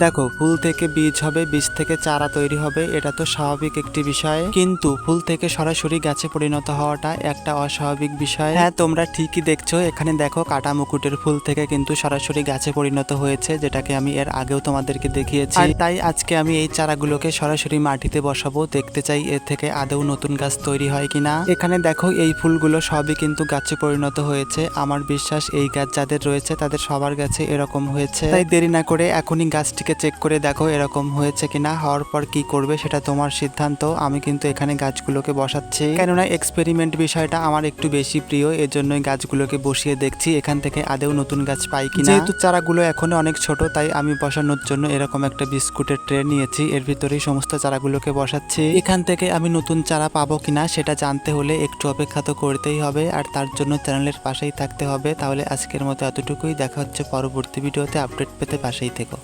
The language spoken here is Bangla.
দেখো, ফুল থেকে বীজ হবে, বীজ থেকে চারা তৈরি হবে, এটা তো স্বাভাবিক একটি বিষয়। কিন্তু ফুল থেকে সরাসরি গাছে পরিণত হওয়াটা একটা অস্বাভাবিক বিষয়। হ্যাঁ তোমরা ঠিকই দেখছ, এখানে দেখো কাটা মুকুটের ফুল থেকে কিন্তু সরাসরি গাছে পরিণত হয়েছে, যেটাকে আমি এর আগেও তোমাদেরকে দেখিয়েছি। আর তাই আজকে আমি এই চারাগুলোকে সরাসরি মাটিতে বসাবো, দেখতে চাই এর থেকে আদৌ নতুন গাছ তৈরি হয় কিনা। এখানে দেখো, এই ফুলগুলো সবই কিন্তু গাছে পরিণত হয়েছে। আমার বিশ্বাস, এই গাছ যাদের রয়েছে, তাদের সবার গাছে এরকম হয়েছে। তাই দেরি না করে এখনই গাছটিকে চেক করে দেখো এরকম হয়েছে কিনা, হওয়ার পর কি করবে সেটা তোমার সিদ্ধান্ত। আমি কিন্তু এখানে গাছগুলোকে বসাচ্ছি। কেননা এক্সপেরিমেন্ট বিষয়টা আমার একটু বেশি প্রিয় এর জন্যই গাছগুলোকে বসিয়ে দেখছি, এখান থেকে আদেও নতুন গাছ পাই কিনা। যেহেতু চারাগুলো এখনও অনেক ছোট, তাই আমি বসানোর জন্য এরকম একটা বিস্কুটের ট্রে নিয়েছি, এর ভিতরেই সমস্ত চারাগুলোকে বসাচ্ছি। এখান থেকে আমি নতুন চারা পাবো কিনা সেটা জানতে হলে একটু অপেক্ষা তো করতেই হবে, আর তার জন্য চ্যানেলের পাশেই থাকতে হবে। তাহলে আজকের মতো এতটুকুই, দেখা হচ্ছে পরবর্তী ভিডিওতে, আপডেট পেতে পাশেই থেকো।